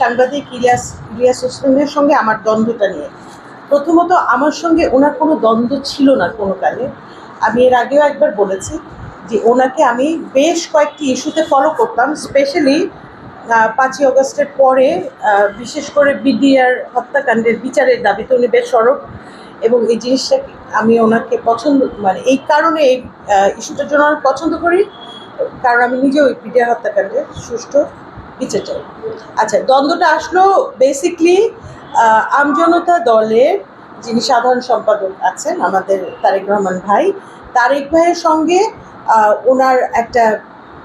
সাংবাদিক ইলিয়াস ইলিয়াস হোসেনের সঙ্গে আমার দ্বন্দ্বটা নিয়ে। প্রথমত আমার সঙ্গে ওনার কোনো দ্বন্দ্ব ছিল না কোনো কালে। আমি এর আগেও একবার বলেছি যে ওনাকে আমি বেশ কয়েকটি ইস্যুতে ফলো করতাম স্পেশালি পাঁচই অগস্টের পরে বিশেষ করে বিডিআর হত্যাকাণ্ডের বিচারের দাবিতে উনি বেশ সরব এবং এই জিনিসটা আমি ওনাকে পছন্দ মানে এই কারণে এই ইস্যুটার জন্য পছন্দ করি। কারণ আমি নিজেও ওই বিডিআর হত্যাকাণ্ডের সুষ্ঠু বিচার চাই আচ্ছা দ্বন্দ্বটা আসলো বেসিকলি আমজনতা দলের যিনি সাধারণ সম্পাদক আছেন, আমাদের তারেক রহমান ভাই, তারেক ভাইয়ের সঙ্গে ওনার একটা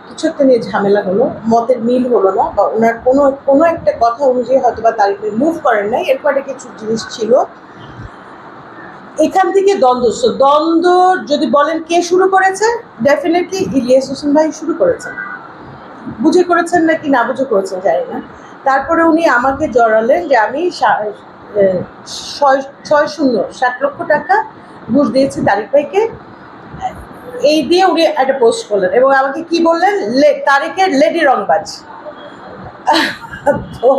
কিছু একটা নিয়ে ঝামেলা হলো, মতের মিল হলো না, বা ওনার কোনো কোনো একটা কথা অনুযায়ী হয়তো বা তারেক ভাই মুভ করেন নাই, এরপরে কিছু জিনিস ছিল। এখান থেকে দ্বন্দ্ব দ্বন্দ্ব যদি বলেন কে শুরু করেছে? ডেফিনেটলি ইলিয়াস হোসেন ভাই শুরু করেছেন। বুঝে করেছেন নাকি না বুঝে করেছেন জানি না। তারপরে উনি আমাকে জড়ালেন যে আমি ছয় ছয় শূন্য ষাট লক্ষ টাকা ঘুষ দিয়েছি তারিক ভাইকে। এই দিয়ে উনি একটা পোস্ট করলেন এবং আমাকে কি বললেন? তারিখের লেডি রংবাজ। তো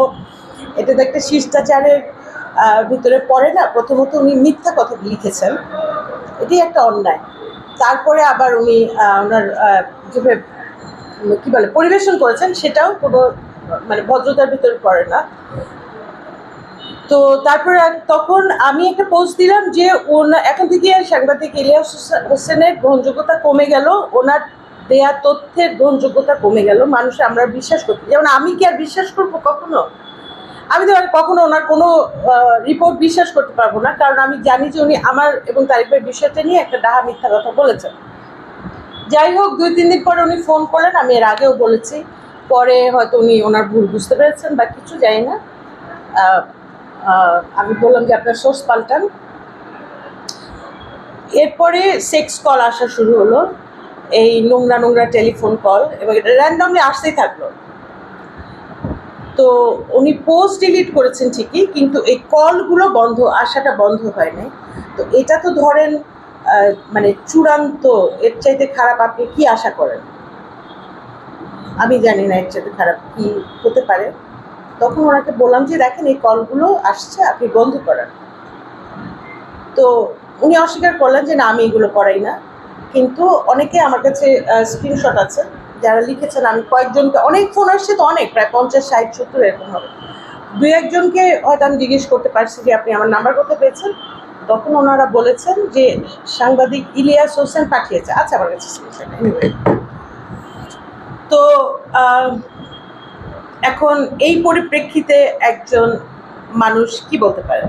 এটা তো একটা শিষ্টাচারের ভিতরে পড়ে না। প্রথমত উনি মিথ্যা কথা লিখেছেন। এটি একটা অন্যায়। তারপরে আবার উনি ওনার যেভাবে কি বলে, পরিবেশন করেছেন, সেটাও কোনো মানে ভদ্রতার ভিতরে পড়ে না। তো তারপরে তখন আমি একটা পোস্ট দিলাম যে এখন থেকে সাংবাদিক ইলিয়াস হোসে- হোসেনের গ্রহণযোগ্যতা কমে গেল, ওনার দেয়া তথ্যের গ্রহণযোগ্যতা কমে গেল, মানুষ আমরা বিশ্বাস করতে যেমন আমি কি আর বিশ্বাস করব কখনো? আমি তো কখনো ওনার কোনো রিপোর্ট বিশ্বাস করতে পারব না, কারণ আমি জানি যে উনি আমার এবং তারিফের বিষয়টা নিয়ে একটা ডাহা মিথ্যা কথা বলেছেন। যাই হোক, দুই, তিন দিন পরে উনি ফোন করলেন, আমি এর আগেও বলেছি। পরে হয়তো উনি ওনার ভুল বুঝতে পেরেছেন বা কিছু, জানি না। আমি বললাম যে, আপনার সোর্স পাল্টান। এরপরে সেক্স কল আসা শুরু হলো। এই নোংরা নোংরা টেলিফোন কল এবং এটা র্যান্ডমলি আসতেই থাকল। তো উনি পোস্ট ডিলিট করেছেন ঠিকই, কিন্তু এই কলগুলো বন্ধ, আসাটা বন্ধ হয়নি। তো এটা তো ধরেন মানে চূড়ান্ত, এর চাইতে খারাপ আপনি কি আশা করেন? আমি জানি না এর চাইতে খারাপ কি হতে পারে। তখন ওনাকে বললাম যে, দেখেন, এই কলগুলো আসছে, আপনি বন্ধ করান। তো উনি অস্বীকার করলেন যে, না, আমি এগুলো করাই না। কিন্তু অনেকে আমার কাছে স্ক্রিনশট আছে, যারা লিখেছেন, আমি কয়েকজনকে, অনেক ফোন আসছে তো অনেক, প্রায় পঞ্চাশ, ষাট, সত্তর এরকম হবে। দুই একজনকে হয়তো আমি জিজ্ঞেস করতে পারছি যে আপনি আমার নাম্বার কোথায় পেয়েছেন? তখন ওনারা বলেছেন যে সাংবাদিক ইলিয়াস হোসেন পাঠিয়েছে। আচ্ছা আমার কাছে তো এখন এই পরিপ্রেক্ষিতে একজন মানুষ কি বলতে পারে